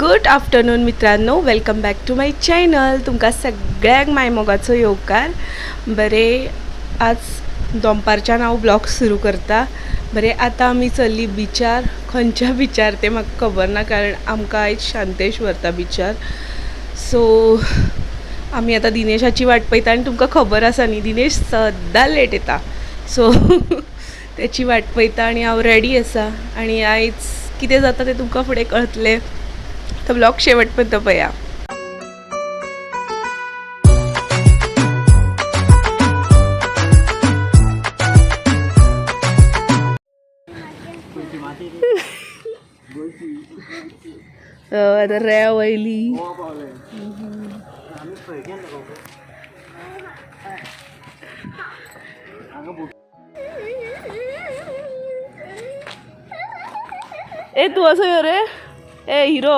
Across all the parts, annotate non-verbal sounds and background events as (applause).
Good afternoon मित्रांनो welcome back to my channel तुमकां सगळ्यांक माय मोगाचो येवकार. बरे आज दोंपारच्यान हांव ब्लॉग सुरू करता. बरे आतां आमी चल्ली बिचार खंयच्या बिचार तें म्हाका खबर ना कारण आमकां आयज शांतेश व्हरता बिचार. सो आमी आतां दिनेशाची वाट पळयता आनी तुमकां खबर आसा न्ही दिनेश सद्दां लेट येता. सो (laughs) त्याची वाट पळयता आनी हांव रेडी आसा. आनी आयज कितें जाता तें तुमकां फुडें कळतलें. तर ब्लॉग शेवट पर्यंत पळया आतां रेंव वयली ए तू असं यो रे. ए हिरो.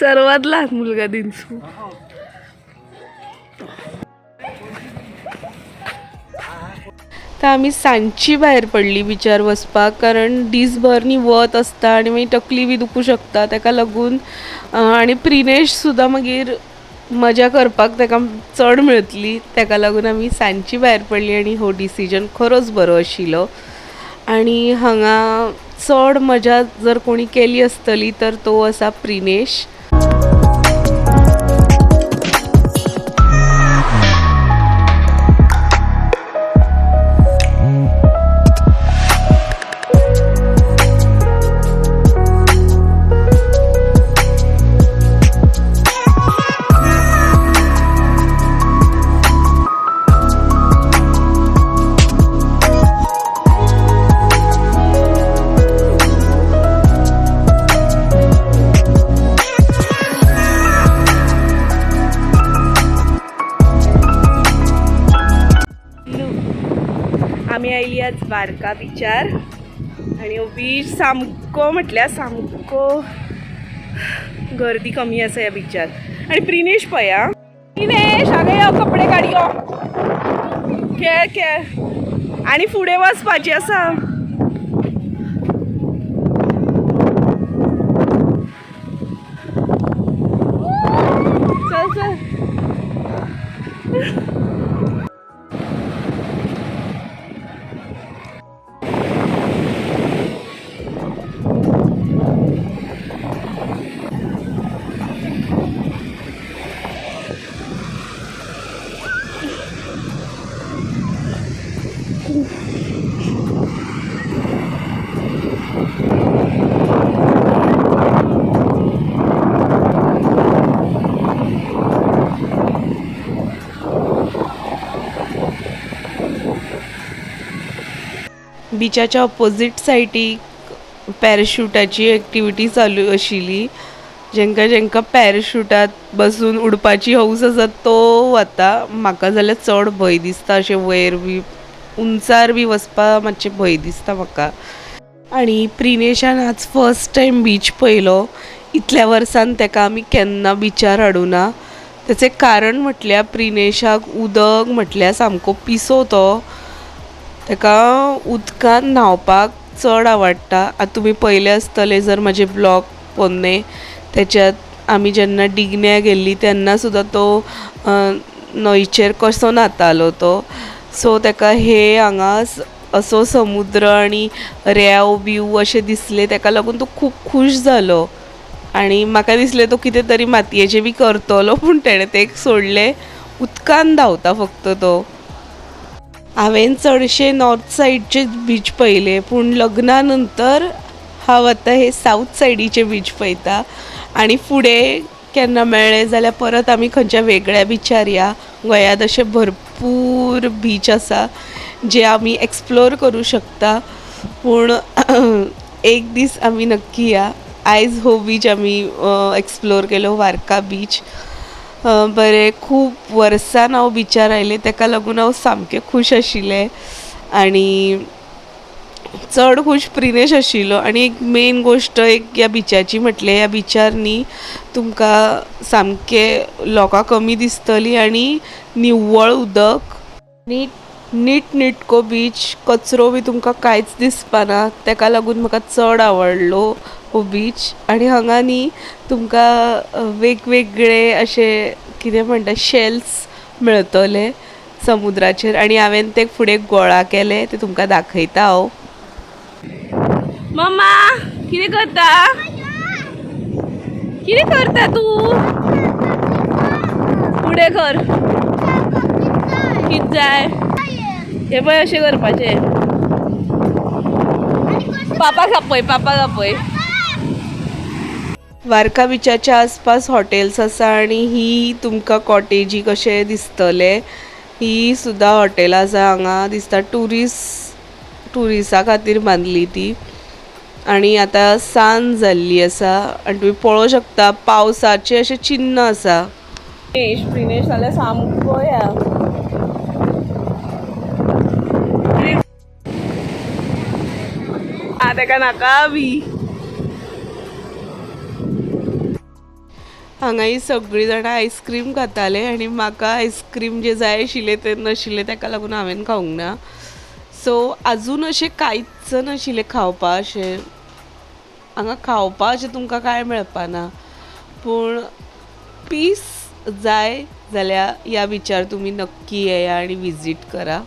सर्वात लहान मुलगा दिनसू. तर आमी सांजची भायर पडली बिचार वचपाक कारण दीसभर न्ही वत आसता आनी मागीर तकली बी दुखू शकता ताका लागून आनी प्रिनेश सुद्दां मागीर मजा करपाक ताका चड मेळटली ताका लागून आमी सांची भायर पडली आनी हो डिसिजन खरोच बरो आशिल्लो आनी हांगा चड मजा जर कोणी केली आसतली तर तो आसा प्रिनेश. आमी आयली आज बारका बिचार आनी हो बीच सामको म्हटल्यार सामको गर्दी कमी आसा ह्या बिचार आनी प्रिनेश पया. प्रिनेश हांगा यो कपडे काडयो खेळ खेळ. आनी फुडें वचपाची आसा बिचाच्या ऑपोजीट सायडीक पॅराशुटाची एक्टिविटी चालू आशिल्ली जेंका जेंका पॅराशुटात बसून उडपाची हौस आसा तो वता म्हाका जाल्यार चड भंय दिसता. अशें वयर बी उंचार बी वचपाक मातशें भंय दिसता म्हाका आनी प्रिनेशान आज फर्स्ट टायम बीच पयलो इतल्या वर्सान ताका आमी केन्ना बिचार हाडूना. तेचें कारण म्हटल्यार प्रिनेशाक उदक म्हटल्यार सामको पिसो तो. ताका उदकान न्हांवपाक चड आवडटा. आतां तुमी पयले आसतले जर म्हजे ब्लॉग पोन्ने त्याच्यात आमी जेन्ना डिगण्या गेल्ली तेन्ना सुद्दां तो न्हंयचेर कसो न्हातालो तो. सो ताका हे हांगा असो समुद्र आनी रेंव बिव अशें दिसले ताका लागून तो खूब खूश जालो आनी म्हाका दिसलें तो कितें तरी मातयेचें बी करतलो (laughs) पूण तेणें तें सोडलें. उदकान धांवता फक्त तो. हांवें चडशे नॉर्थ सायडचे बीच पयले पूण लग्ना नंतर हांव आतां हे सावथ सायडीचे बीच पळयता. आनी फुडें केन्ना मेळ्ळें जाल्यार परत आमी खंयच्या वेगळ्या बिचार या गोंयांत अशे भरपूर बीच आसा जे आमी एक्सप्लोर करूं शकता. पूण (clears throat) एक दीस आमी नक्की या. आयज हो बीच आमी एक्सप्लोर केलो वार्का बीच बरें खूब वर्सान हांव बिचार आयलें ताका लागून हांव सामकें खूश आशिल्लें आनी चड खूश प्रिनेश आशिल्लो आनी एक मेन गोश्ट एक ह्या बिचाची म्हटलें ह्या बिचार न्ही तुमकां सामकें लोकां कमी दिसतलीं आनी निव्वळ उदक. आनी नीट निटको बीच कचरो बी तुमकां कांयच दिसपाना. तेका लागून म्हाका चड आवडलो हो बीच. आनी हांगा न्ही तुमकां वेगवेगळे अशे कितें म्हणटा शेल्स मेळटले समुद्राचेर. आनी हांवें ते फुडें गोळा केले ते तुमकां दाखयता हांव मम्मा कितें करता? कितें करता तूं? फुडें कर. कित जाय? हे पळय अशें करपाचें पापाक आपय पापाक आपय वार्का बिचाच्या आसपास हॉटेल्स आसा आनी ही तुमकां कॉटेजी कशें दिसतले ही सुद्दां हॉटेलां आसा हांगा. दिसता टुरिस्ट टुरिस्टां खातीर बांदली ती. आनी आतां सांज जाल्ली आसा. आनी तुमी पळोवं शकता पावसाचें अशें चिन्ह आसा. प्रिनेश प्रिनेश जाल्यार सामको या. आ तेका नाका बी हांगा ही सगळीं जाणां आयस्क्रीम खाताले आनी म्हाका आयस्क्रीम जे जाय आशिल्ले ते नाशिल्ले ताका लागून हांवें खावंक ना. सो आजून अशें कांयच नाशिल्लें खावपा अशें हांगा खावपा अशें तुमकां कांय मेळपाना पूण पीस जाय जाल्यार ह्या बिचार तुमी नक्की येया आनी विजीट करा.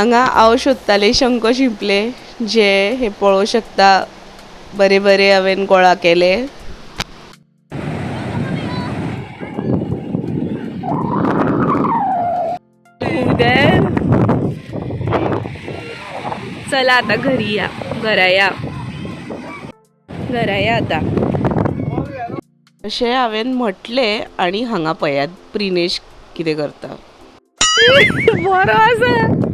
हांगा हांव सोदतालें शंख शिंपले जे हे पळोवं शकता. बरे बरे हांवें गोळा केले. चला आता घरी या. घरा या. घरा या आता. अशें हांवें म्हटलें आनी हांगा पळयात प्रिनेश कितें करता. (laughs) बरो आसा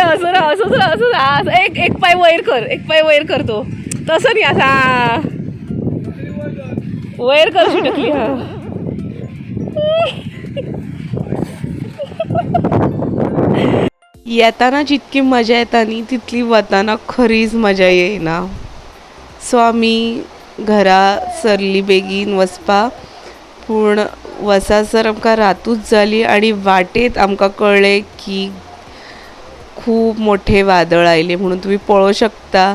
असं राहा असंच राहा असंच असं एक एक पाय वयर कर एक पाय वयर करतो तसं नाही असा वैर वयर कर शिटकली हा. येताना जितकी मजा येता न्ही तितली वताना खरीच मजा येयना सो आमी घरा सरली बेगीन वचपा पूण वसासर आमकां रातूच जाली आनी वाटेत आमकां कळ्ळें की खूब मोठे वादळ आयले म्हणून तुमी पळोवं शकता.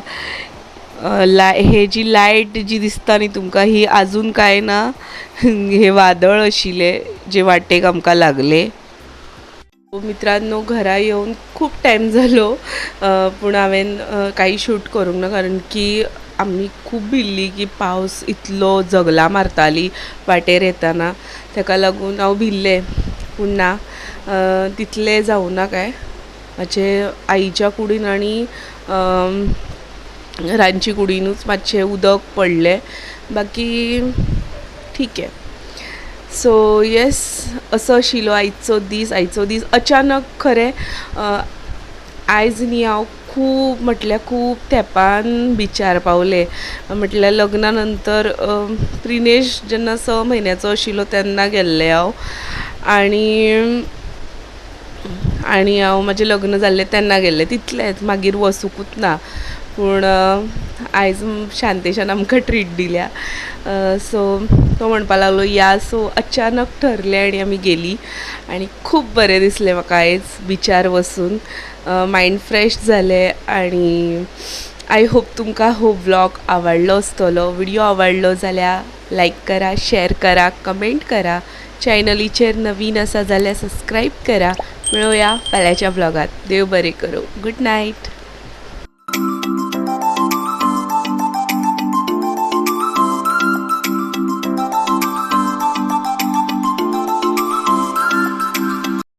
लाय हे जी लायट जी दिसता न्ही तुमकां ही आजून कांय ना (laughs) हे वादळ आशिल्ले जे वाटेक आमकां लागले. हो, मित्रांनो घरा येवन खूब टायम जालो पूण हांवें काही शूट करूंक ना कारण की आमी खूब भिल्ली की पावस इतलो जगला मारताली वाटेर येताना. ताका लागून हांव भिल्लें पूण ना तितलें जावना काय? म्हाजे आईच्या कुडीन आनी रांदचे रांदची कुडीनूच मातशें उदक पडलें. बाकी ठीक आहे. सो येस असो आशिल्लो आयचो दीस आयचो दीस. अचानक खरें आयज न्ही हांव खूब म्हटल्यार खूब तेंपान बिचार पावले. म्हटल्यार लग्ना नंतर प्रिनेश जेन्ना स म्हयन्याचो आशिल्लो तेन्ना गेल्लें हांव आनी आनी हांव म्हाजें लग्न जाल्लें तेन्ना गेल्लें तितलेंच मागीर वचुकूच ना पूण आयज शांतेशान आमकां ट्रीट दिल्या. सो तो म्हणपा लागलो या सो अचानक ठरलें आनी आमी गेलीं. आनी खूब बरें दिसलें म्हाका आयज बिचार वसून. मायंड फ्रेश जालें आनी आय होप तुमकां हो व्लॉग आवडलो आसतलो व्हिडिओ आवडलो जाल्यार लायक करा शेअर करा कमेंट करा. चॅनलीचेर नवीन आसा जाल्यार सबस्क्रायब करा. मेळुया फाल्यांच्या ब्लॉगात देव बरें करूं. Good night